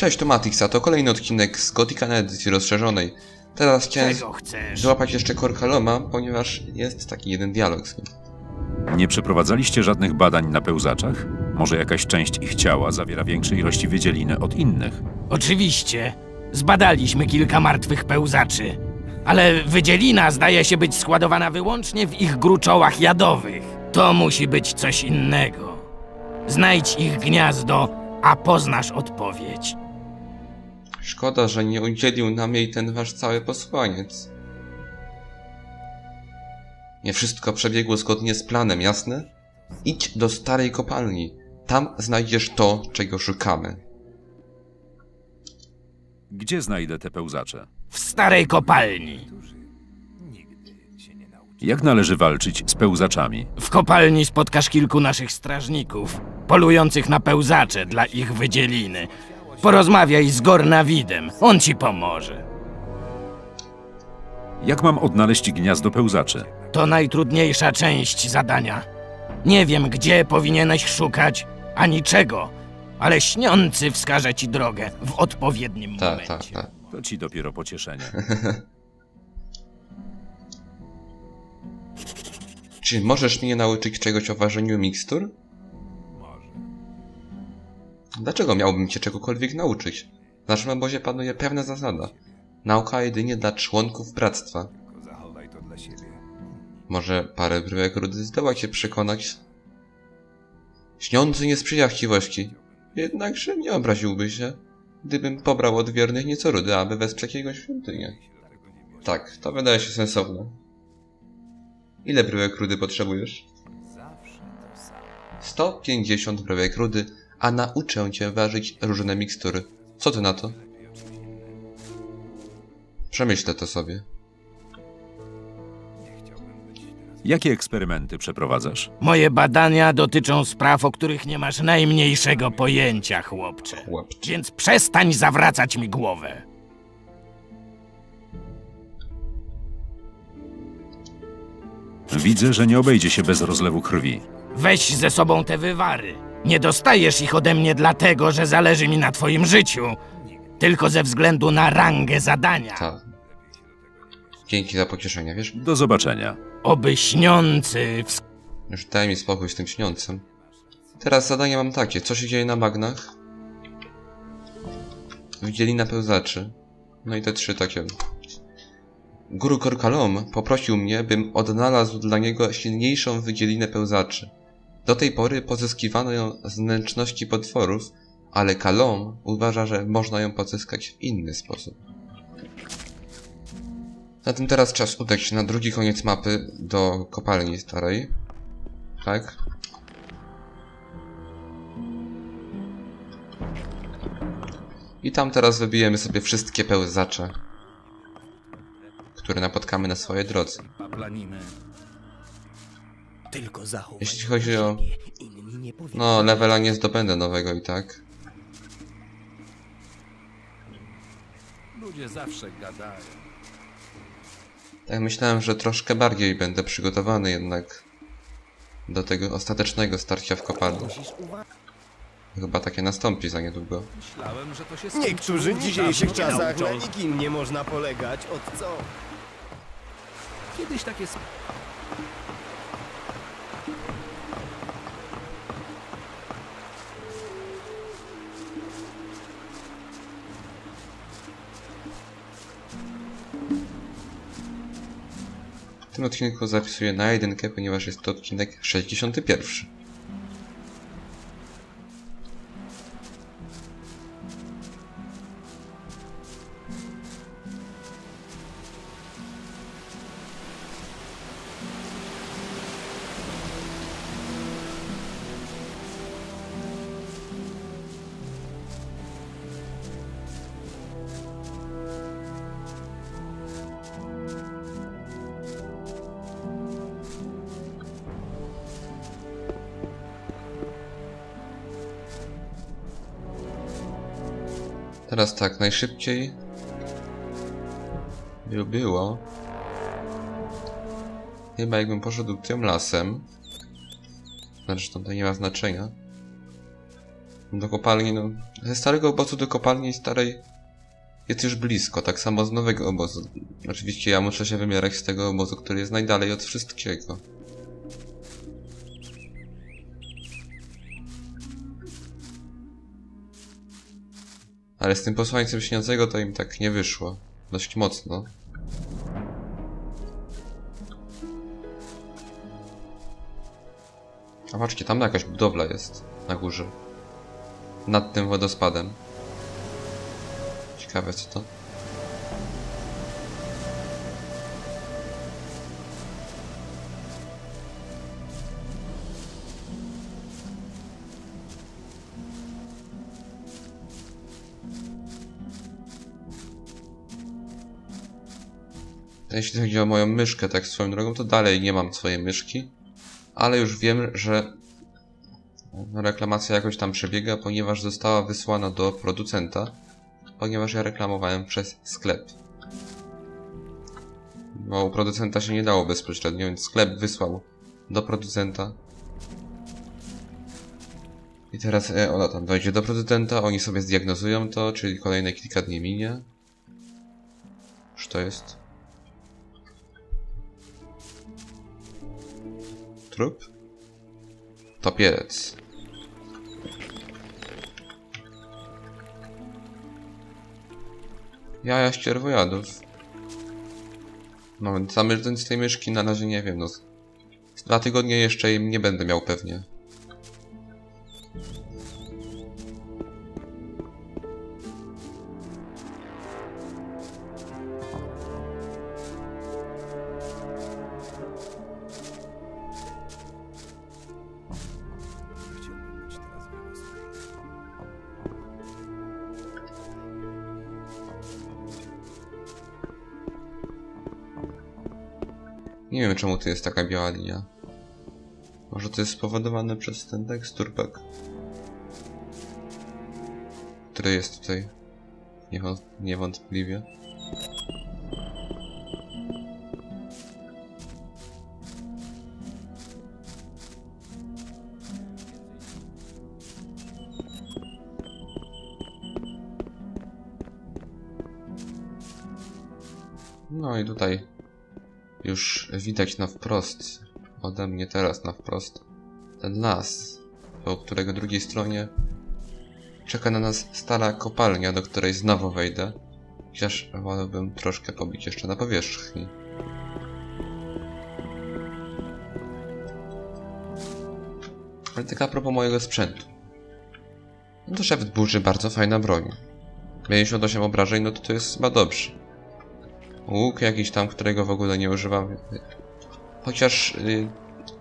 Cześć, to Matix, a to kolejny odcinek z Gothica edycji rozszerzonej. Teraz chciałem złapać jeszcze Korkaloma, ponieważ jest taki jeden dialog z nim. Nie przeprowadzaliście żadnych badań na pełzaczach? Może jakaś część ich ciała zawiera większe ilości wydzieliny od innych? Oczywiście. Zbadaliśmy kilka martwych pełzaczy. Ale wydzielina zdaje się być składowana wyłącznie w ich gruczołach jadowych. To musi być coś innego. Znajdź ich gniazdo, a poznasz odpowiedź. Szkoda, że nie udzielił nam jej ten wasz cały posłaniec. Nie wszystko przebiegło zgodnie z planem, jasne? Idź do starej kopalni. Tam znajdziesz to, czego szukamy. Gdzie znajdę te pełzacze? W starej kopalni. Jak należy walczyć z pełzaczami? W kopalni spotkasz kilku naszych strażników, polujących na pełzacze dla ich wydzieliny. Porozmawiaj z Gornawidem, on ci pomoże. Jak mam odnaleźć gniazdo pełzaczy? To najtrudniejsza część zadania. Nie wiem, gdzie powinieneś szukać, ani czego, ale śniący wskaże ci drogę w odpowiednim Tak, momencie. tak, tak. To ci dopiero pocieszenie. Czy możesz mnie nauczyć czegoś o ważeniu mikstur? Dlaczego miałbym cię czegokolwiek nauczyć? W naszym obozie panuje pewna zasada. Nauka jedynie dla członków bractwa. Może parę bryłek rudy zdoła cię przekonać? Śniący nie sprzyja chciwości. Jednakże nie obraziłby się, gdybym pobrał od wiernych nieco rudy, aby wesprzeć jego świątynię. Tak, to wydaje się sensowne. Ile bryłek rudy potrzebujesz? 150 bryłek rudy, a nauczę cię ważyć różne mikstury. Co ty na to? Przemyślę to sobie. Jakie eksperymenty przeprowadzasz? Moje badania dotyczą spraw, o których nie masz najmniejszego pojęcia, chłopcze. Chłopcze. Więc przestań zawracać mi głowę. Widzę, że nie obejdzie się bez rozlewu krwi. Weź ze sobą te wywary. Nie dostajesz ich ode mnie dlatego, że zależy mi na twoim życiu, tylko ze względu na rangę zadania. Tak. Dzięki za pocieszenie, wiesz? Do zobaczenia. Oby śniący wsk- Już daj mi spokój z tym śniącym. Teraz zadanie mam takie. Co się dzieje na bagnach? Wydzielina pełzaczy. No i te trzy takie. Guru Korkalom poprosił mnie, bym odnalazł dla niego silniejszą wydzielinę pełzaczy. Do tej pory pozyskiwano ją z wnętrzności potworów, ale Kalom uważa, że można ją pozyskać w inny sposób. Zatem teraz czas udać się na drugi koniec mapy do kopalni starej. Tak? I tam teraz wybijemy sobie wszystkie pełzacze, które napotkamy na swojej drodze. Tylko zachowaj Jeśli chodzi o... siebie, inni nie powiedzą. No, levela nie zdobędę nowego i tak. Ludzie zawsze gadają. Tak myślałem, że troszkę bardziej będę przygotowany jednak do tego ostatecznego starcia w kopalni. Musisz uważać. Chyba takie nastąpi za niedługo. Myślałem, że to się Niektórzy w dzisiejszych czasach na nikim nie można polegać. Od co? Kiedyś takie sp- tym odcinku zapisuję na jedynkę, ponieważ jest to odcinek 61. Teraz tak, najszybciej by było. Chyba jakbym poszedł tym lasem. Zresztą to nie ma znaczenia. Do kopalni, no. Ze starego obozu do kopalni starej jest już blisko, tak samo z nowego obozu. Oczywiście ja muszę się wymierać z tego obozu, który jest najdalej od wszystkiego. Ale z tym posłańcem śniącego to im tak nie wyszło. Dość mocno. A patrzcie, tam jakaś budowla jest na górze. Nad tym wodospadem. Ciekawe co to. Jeśli chodzi o moją myszkę, tak swoją drogą, to dalej nie mam swojej myszki. Ale już wiem, że reklamacja jakoś tam przebiega, ponieważ została wysłana do producenta, ponieważ ja reklamowałem przez sklep. Bo u producenta się nie dało bezpośrednio, więc sklep wysłał do producenta. I teraz e, ona tam dojdzie do producenta, oni sobie zdiagnozują to, czyli kolejne kilka dni minie. Już to jest? Trup? Topielec. Jaja ścierwojadów. No, zamierzyć z tej myszki na razie nie wiem, no. Dwa tygodnie jeszcze im nie będę miał pewnie. Tu jest taka biała linia. Może to jest spowodowane przez ten texture pack. Który jest tutaj niewą- niewątpliwie. No i tutaj już widać na wprost, ode mnie teraz na wprost, ten las, po którego drugiej stronie czeka na nas stara kopalnia, do której znowu wejdę. Chociaż wolałbym troszkę pobić jeszcze na powierzchni. Ale tak a propos mojego sprzętu. No to szef burzy bardzo fajna broń. 58 obrażeń, no to to jest chyba dobrze. Łuk jakiś tam, którego w ogóle nie używam. Chociaż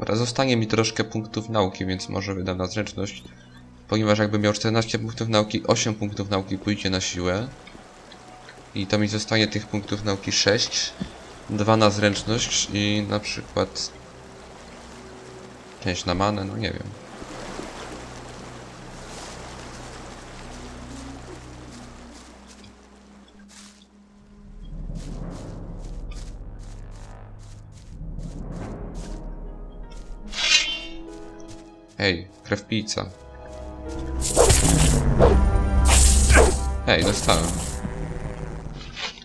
yy, zostanie mi troszkę punktów nauki, więc może wydam na zręczność. Ponieważ jakbym miał 14 punktów nauki, 8 punktów nauki pójdzie na siłę. I to mi zostanie tych punktów nauki 6. 2 na zręczność i na przykład... Część na manę, no nie wiem. Hej, krewpica. Hej, dostałem.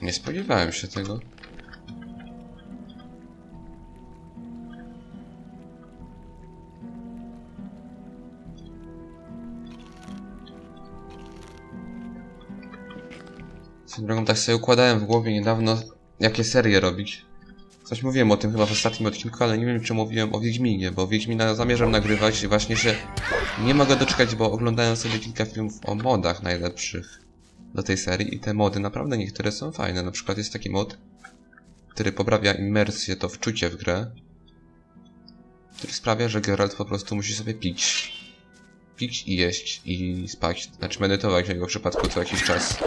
Nie spodziewałem się tego. Swoją drogą tak sobie układałem w głowie niedawno, jakie serie robić. Coś mówiłem o tym chyba w ostatnim odcinku, ale nie wiem czy mówiłem o Wiedźminie, bo Wiedźmina zamierzam nagrywać właśnie się nie mogę doczekać, bo oglądałem sobie kilka filmów o modach najlepszych do tej serii i te mody naprawdę niektóre są fajne. Na przykład jest taki mod, który poprawia immersję, to wczucie w grę, który sprawia, że Geralt po prostu musi sobie pić. Pić i jeść i spać, znaczy medytować w jego przypadku co jakiś czas.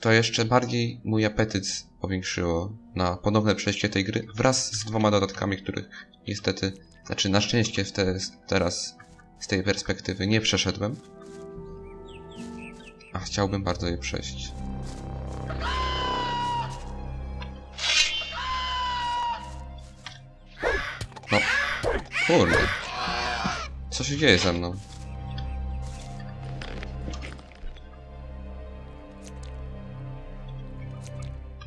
To jeszcze bardziej mój apetyt powiększyło na ponowne przejście tej gry wraz z dwoma dodatkami, których niestety, znaczy na szczęście te, teraz z tej perspektywy nie przeszedłem. A chciałbym bardzo je przejść. No, kurde. Co się dzieje ze mną?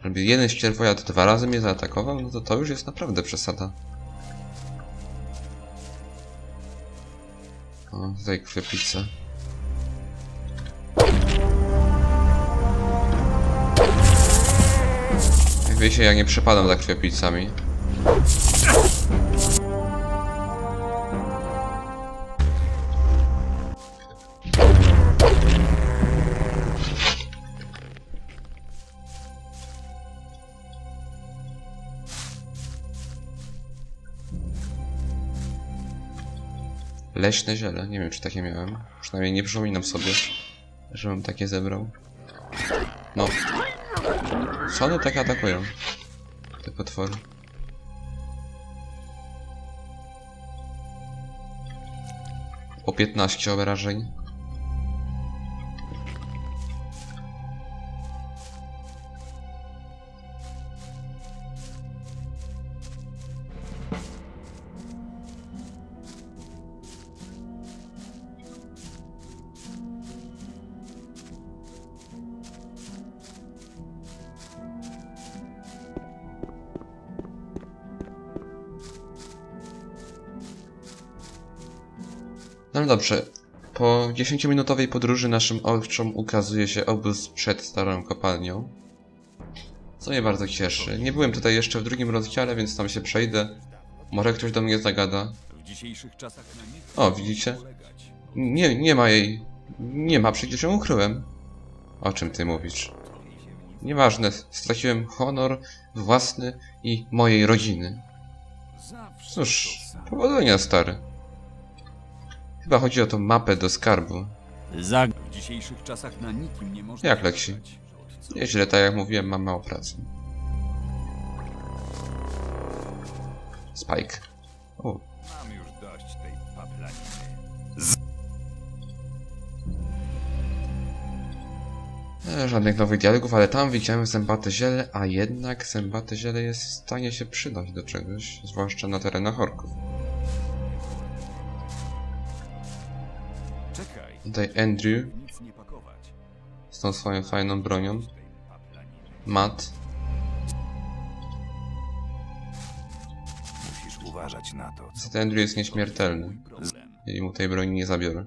Żeby jeden ścierwojad dwa razy mnie zaatakował, no to to już jest naprawdę przesada. O, tutaj krwiopice. Jak wiecie, ja nie przepadam za krwiopicami. Leśne ziele. Nie wiem, czy takie miałem. Przynajmniej nie przypominam sobie, żebym takie zebrał. No. Co one tak atakują? Te potwory. Po 15 obrażeń. No dobrze. Po 10-minutowej podróży naszym owczom ukazuje się obóz przed starą kopalnią. Co mnie bardzo cieszy. Nie byłem tutaj jeszcze w drugim rozdziale, więc tam się przejdę. Może ktoś do mnie zagada. O, widzicie? Nie, nie ma jej. Nie ma, przecież ją ukryłem. O czym ty mówisz? Nieważne, straciłem honor własny i mojej rodziny. Cóż, powodzenia, stary. Chyba chodzi o tą mapę do skarbu. Za... W dzisiejszych czasach na nikim nie można Jak Lexi? polegać. Nieźle, tak jak mówiłem, mam mało pracy. Spike. O, Mam już dość tej paplaniny. e, żadnych nowych dialogów, ale tam widziałem zębate ziele, a jednak zębate ziele jest w stanie się przydać do czegoś, zwłaszcza na terenach orków. Tutaj Andrew z tą swoją fajną bronią. Matt. Musisz uważać na to, Niestety Andrew jest nieśmiertelny i mu tej broni nie zabiorę.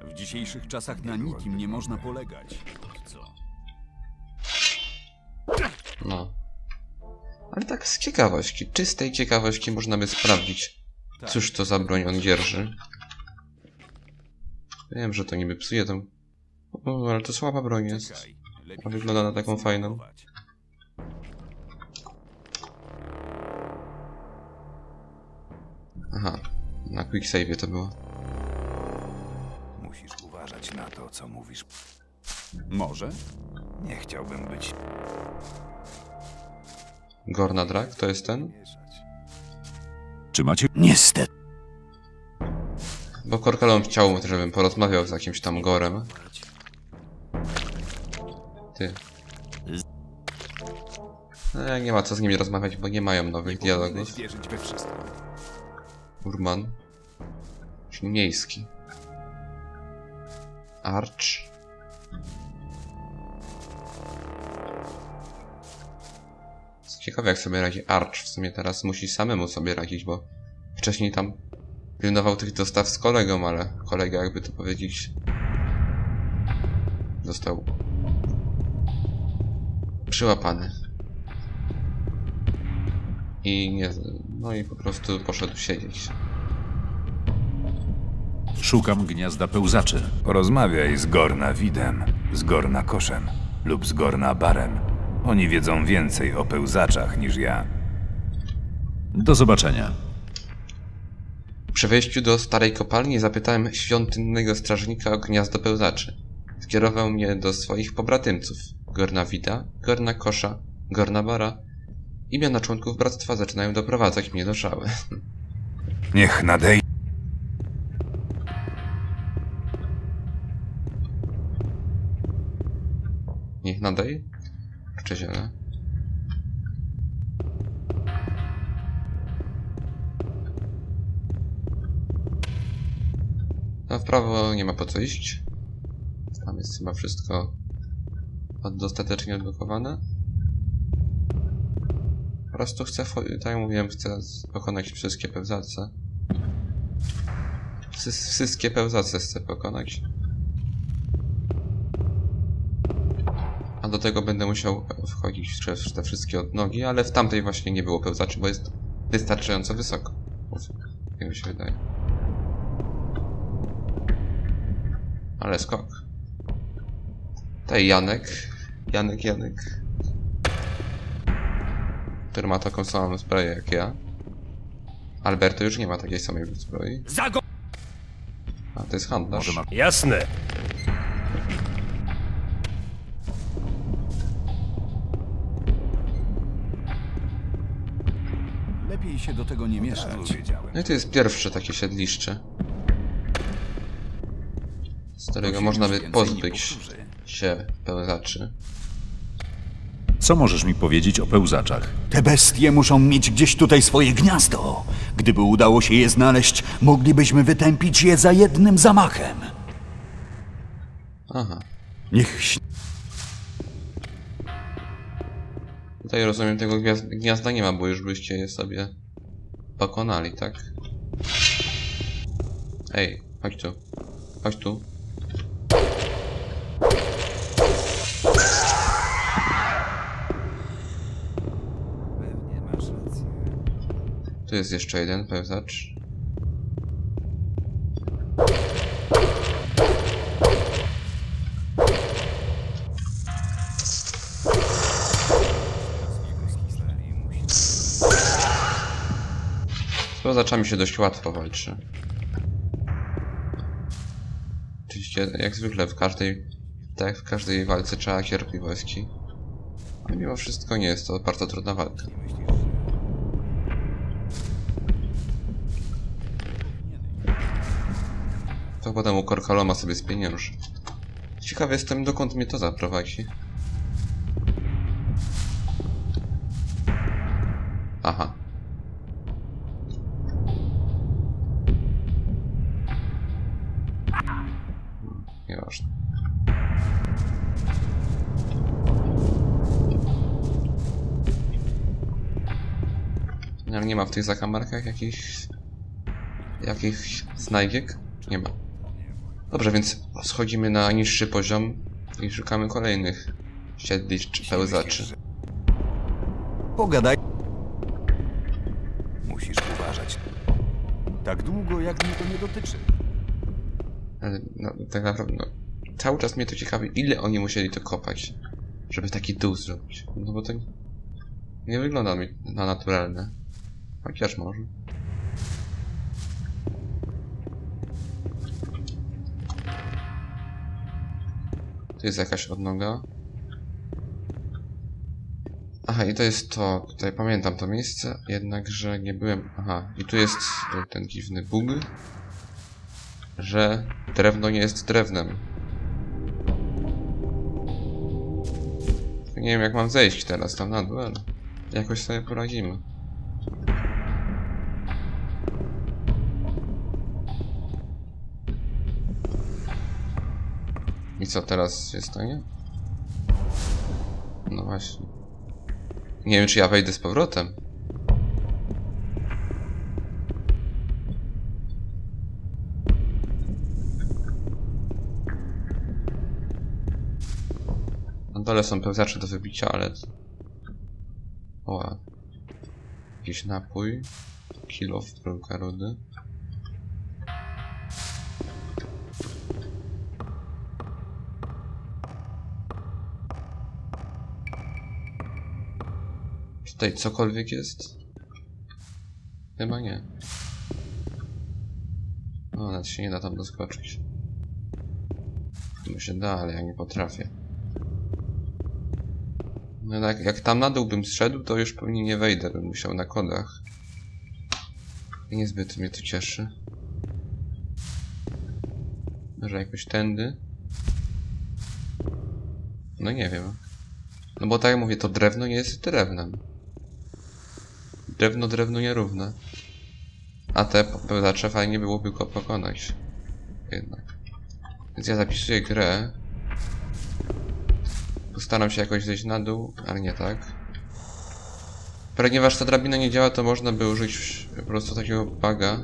W dzisiejszych czasach na nikim nie można polegać. No. Ale tak z ciekawości, czystej ciekawości można by sprawdzić. Cóż to za broń on dzierży. Wiem, że to niby psuje tą... O, ale to słaba broń jest. A wygląda na taką fajną. Aha, na quick save to było. Musisz uważać na to, co mówisz. Może? Nie chciałbym być Gorna Drag, to jest ten? Czy macie... Niestety. Bo Korkalon chciał, żebym porozmawiał z jakimś tam gorem. Ty. E, nie ma co z nimi rozmawiać, bo nie mają nowych dialogów. Powinieneś wierzyć we wszystko. Urban. Czyli miejski. Arch. Ciekawe jak sobie radzi Arch. W sumie teraz musi samemu sobie radzić, bo wcześniej tam pilnował tych dostaw z kolegą, ale kolega jakby to powiedzieć został przyłapany. I nie, no i po prostu poszedł siedzieć. Szukam gniazda pełzaczy. Porozmawiaj z Gorna Widem, z Gorna Koszem lub z Gorna Barem. Oni wiedzą więcej o pełzaczach niż ja. Do zobaczenia. Przy wejściu do starej kopalni zapytałem świątynnego strażnika o gniazdo pełzaczy. Skierował mnie do swoich pobratymców. Gorna Wida, Gorna Kosza, Gorna Bara. Imiona członków bractwa zaczynają doprowadzać mnie do szały. Niech nadejdzie. Niech nadaj kurczę ziele. No, prawo nie ma po co iść. Tam jest chyba wszystko dostatecznie odblokowane. Po prostu chcę, tak jak mówiłem, chcę pokonać wszystkie pełzace. Wszystkie pełzace chcę pokonać. Do tego będę musiał wchodzić przez te wszystkie odnogi, ale w tamtej właśnie nie było pełzaczy, bo jest wystarczająco wysoko. Jak mi się wydaje. Ale skok. Tutaj Janek. Janek, Janek. Który ma taką samą zbroję jak ja. Alberto już nie ma takiej samej zbroi. Zago... A to jest handlarz. Jasne. Lepiej się do tego nie mieszać. No i to jest pierwsze takie siedliszcze. Z którego można by pozbyć się pełzaczy. Co możesz mi powiedzieć o pełzaczach? Te bestie muszą mieć gdzieś tutaj swoje gniazdo. Gdyby udało się je znaleźć, moglibyśmy wytępić je za jednym zamachem. Aha. Niech ś- Tutaj rozumiem tego gniazda nie ma, bo już byście je sobie pokonali, tak? Ej, chodź tu. Chodź tu. Pewnie masz rację. Tu jest jeszcze jeden pełzacz. Z pełzaczami się dość łatwo walczy. Oczywiście, jak zwykle w każdej, tak w każdej walce trzeba cierpliwości. Ale mimo wszystko nie jest to bardzo trudna walka. To potem u Korkaloma sobie spienięży. Ciekawy jestem, dokąd mnie to zaprowadzi. Nieważne. Ale nie ma w tych zakamarkach jakichś... jakichś znajdziek? Nie ma. Dobrze, więc schodzimy na niższy poziom i szukamy kolejnych siedlisk pełzaczy. pogadaj. Musisz uważać. Tak długo, jak mnie to nie dotyczy. Ale no, tak naprawdę, no, cały czas mnie to ciekawi, ile oni musieli to kopać, żeby taki dół zrobić. No bo to nie, nie wygląda mi na naturalne. Chociaż może. Tu jest jakaś odnoga. Aha, i to jest to. Tutaj pamiętam to miejsce, jednakże nie byłem. Aha, i tu jest ten dziwny bóg że drewno nie jest drewnem. Nie wiem jak mam zejść teraz tam na dół, ale jakoś sobie poradzimy. I co teraz jest to, nie? No właśnie. Nie wiem czy ja wejdę z powrotem. Na dole są pełzacze do wybicia, ale... O, jakiś napój. Kilo w bryłka rudy. Tutaj cokolwiek jest? Chyba nie. No, nawet się nie da tam doskoczyć. No się da, ale ja nie potrafię. No jak, jak tam na dół bym zszedł, to już pewnie nie wejdę, bym musiał na kodach. I niezbyt mnie to cieszy. Może jakoś tędy? No nie wiem. No bo tak jak mówię, to drewno nie jest drewnem. Drewno drewno nierówne. A te pełzacze fajnie byłoby go pokonać. Jednak. Więc ja zapisuję grę. Postaram się jakoś zejść na dół, ale nie tak. Ponieważ ta drabina nie działa, to można by użyć po prostu takiego baga.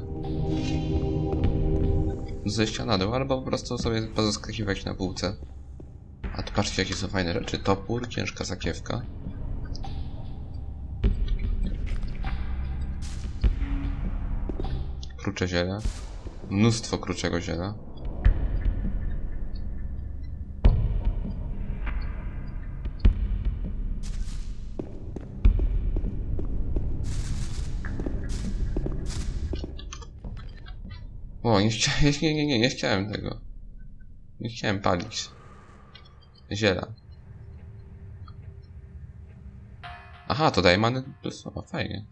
Zejścia na dół, albo po prostu sobie pozaskakiwać na półce. A tu patrzcie jakie są fajne rzeczy. Topór, ciężka sakiewka. Krucze ziele. Mnóstwo kruczego ziela. O, nie chciałem, nie, nie, nie, nie chciałem tego. Nie chciałem palić. Ziela. Aha, to daje many plus, o, fajnie.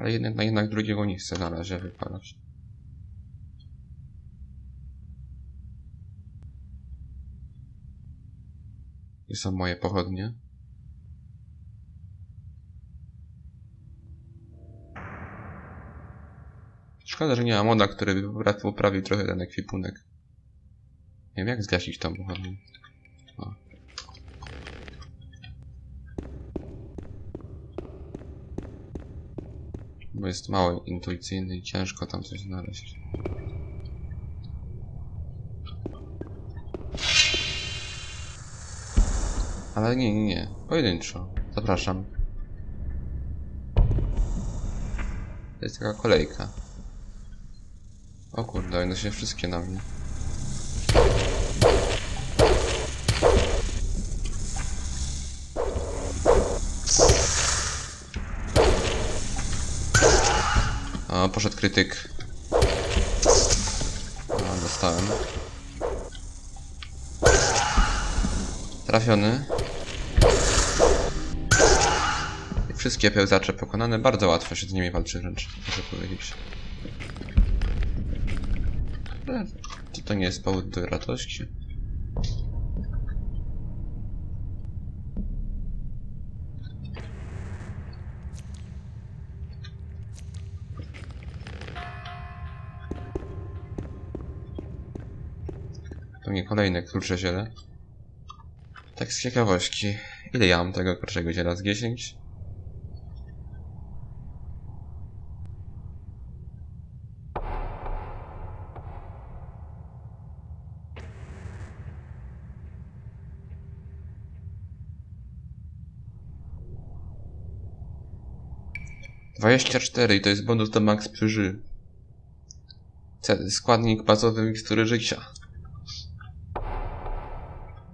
Ale jednak, jednak drugiego nie chcę na razie wypalać. Są moje pochodnie. Szkoda, że nie ma moda, który by popra- poprawił trochę ten ekwipunek. Nie wiem, jak zgasić tą pochodnię. Bo jest mało intuicyjny i ciężko tam coś znaleźć. Ale nie, nie, nie. Pojedynczo. Zapraszam. To jest taka kolejka. O kurde, one się wszystkie na mnie. O, poszedł krytyk. O, dostałem. Trafiony. I Wszystkie pełzacze pokonane. Bardzo łatwo się z nimi walczy wręcz, muszę powiedzieć. Czy to nie jest powód do radości? To nie kolejne klucze ziele. Tak z ciekawości. Ile ja mam tego kruczego ziela? Z 10? Dwadzieścia cztery i to jest bonus do max przy Składnik bazowy mikstury życia.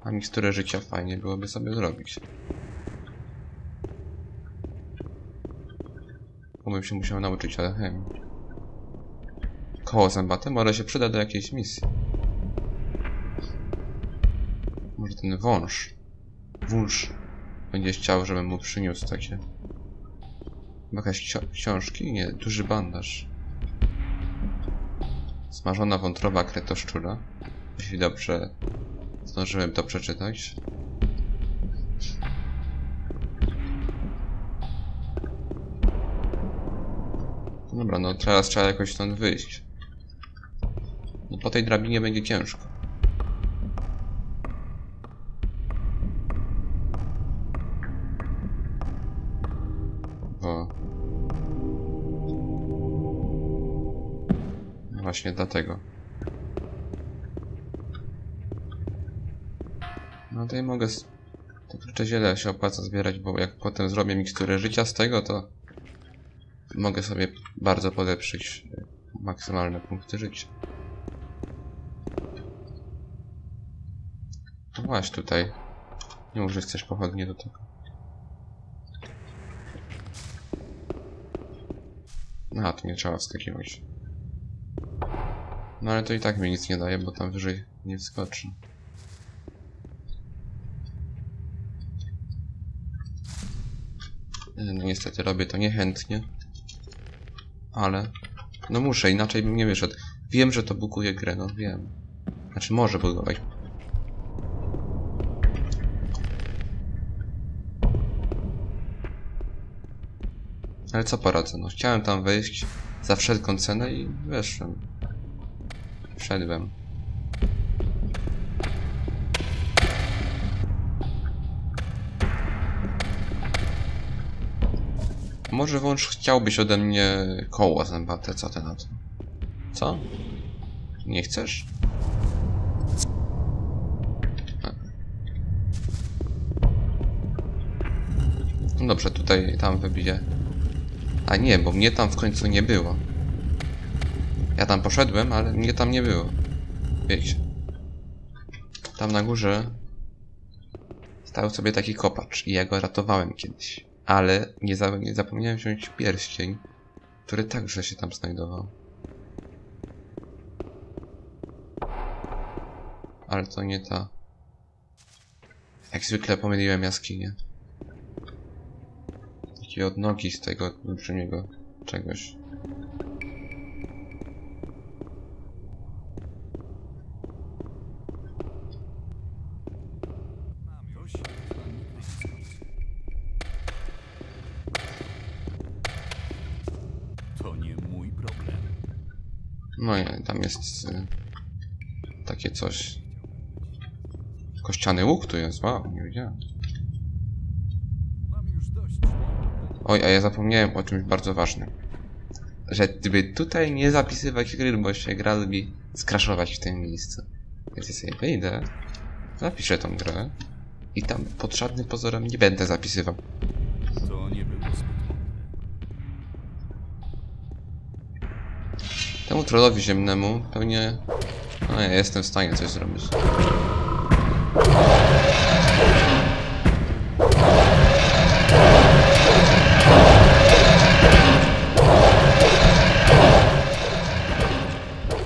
A miksturę życia fajnie byłoby sobie zrobić. Bo bym się musiał nauczyć alchemii. Koło zębate może się przyda do jakiejś misji. Może ten wąż. Wąż będzie chciał, żebym mu przyniósł takie. Jakaś książki? Nie, duży bandaż. Smażona wątroba kretoszczura. Jeśli dobrze zdążyłem to przeczytać. Dobra, no teraz trzeba jakoś stąd wyjść. No po tej drabinie będzie ciężko. Właśnie dlatego. No to ja mogę... To klucze ziele się opłaca zbierać, bo jak potem zrobię miksturę życia z tego, to... Mogę sobie bardzo polepszyć e, maksymalne punkty życia. No właśnie tutaj. Nie mów, że pochodnie do tego. A, tu nie trzeba wskakiwać. No ale to i tak mi nic nie daje, bo tam wyżej nie wskoczy. No niestety robię to niechętnie. Ale... No muszę, inaczej bym nie wyszedł. Wiem, że to bukuje grę, no wiem. Znaczy może bugować. Ale co poradzę, no chciałem tam wejść za wszelką cenę i weszłem. Wszedłem. Może wąż chciałbyś ode mnie koło zębate, co ty na to? Co? Nie chcesz? No dobrze, tutaj, tam wybiję. A nie, bo mnie tam w końcu nie było. Ja tam poszedłem, ale mnie tam nie było. Wiecie. Tam na górze stał sobie taki kopacz i ja go ratowałem kiedyś. Ale nie, za, nie zapomniałem wziąć pierścień, który także się tam znajdował. Ale to nie ta. Jak zwykle pomyliłem jaskinię. Takie odnogi z tego olbrzymiego czegoś. To nie mój problem. No i tam jest y, takie coś. Kościany łuk tu jest, wow, nie wiedziałem. Oj, a ja zapomniałem o czymś bardzo ważnym. Że gdyby tutaj nie zapisywać gry, bo się gra lubi skraszować w tym miejscu. Więc ja sobie wyjdę, zapiszę tą grę i tam pod żadnym pozorem nie będę zapisywał. Temu trollowi ziemnemu pewnie... No ja jestem w stanie coś zrobić.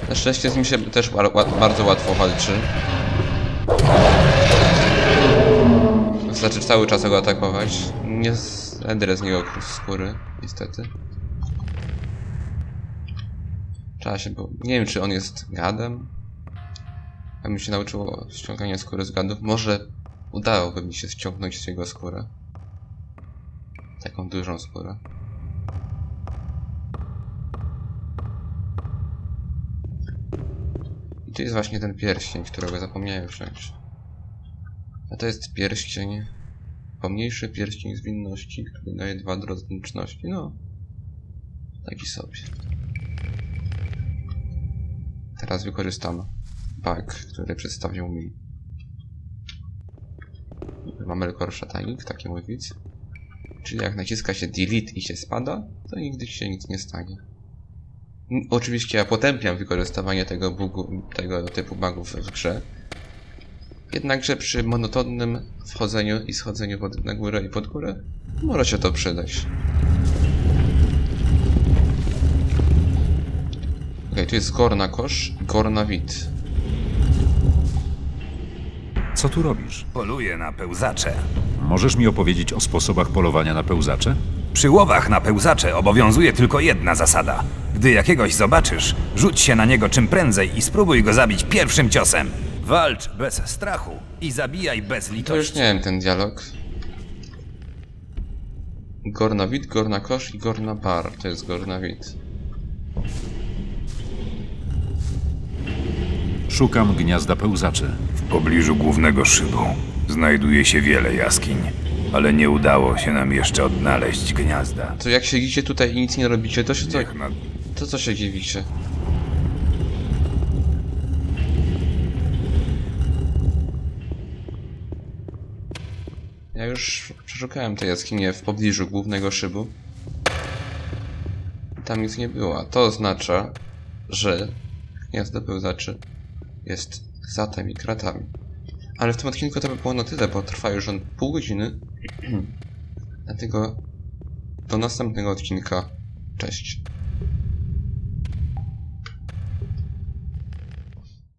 Na szczęście z nim się też bardzo łatwo walczy. Wystarczy cały czas go atakować. Nie zedrę z niego skóry, niestety. Się, bo nie wiem czy on jest gadem. Ja bym się nauczyło ściągania skóry z gadów. Może udałoby mi się ściągnąć z jego skórę. Taką dużą skórę. I tu jest właśnie ten pierścień, którego zapomniałem wziąć. A to jest pierścień. Pomniejszy pierścień zwinności, który daje dwa do. No. Taki sobie. Teraz wykorzystam bug, który przedstawił mi Mamelkor Szatanik, taki mówić. Czyli jak naciska się delete i się spada, to nigdy się nic nie stanie. Mm, Oczywiście ja potępiam wykorzystywanie tego bugu, tego typu bugów w grze. Jednakże przy monotonnym wchodzeniu i schodzeniu pod, na górę i pod górę może się to przydać. Okej, tu jest Gorna Kosz, Gorna Wit. Co tu robisz? Poluje na pełzacze. Możesz mi opowiedzieć o sposobach polowania na pełzacze? Przy łowach na pełzacze obowiązuje tylko jedna zasada. Gdy jakiegoś zobaczysz, rzuć się na niego czym prędzej i spróbuj go zabić pierwszym ciosem. Walcz bez strachu i zabijaj bez To już litości. nie wiem ten dialog. Gorna Wit, Gorna Kosz i Gorna Bar. To jest Gorna Wit. Szukam gniazda pełzaczy. W pobliżu głównego szybu znajduje się wiele jaskiń, ale nie udało się nam jeszcze odnaleźć gniazda. To jak siedzicie tutaj i nic nie robicie, to się co... Niech. To co się dziwicie? Ja już przeszukałem te jaskinie w pobliżu głównego szybu. Tam nic nie było. To oznacza, że gniazdo pełzaczy jest za tymi kratami. Ale w tym odcinku to by było na tyle, bo trwa już on pół godziny. Dlatego do następnego odcinka. Cześć.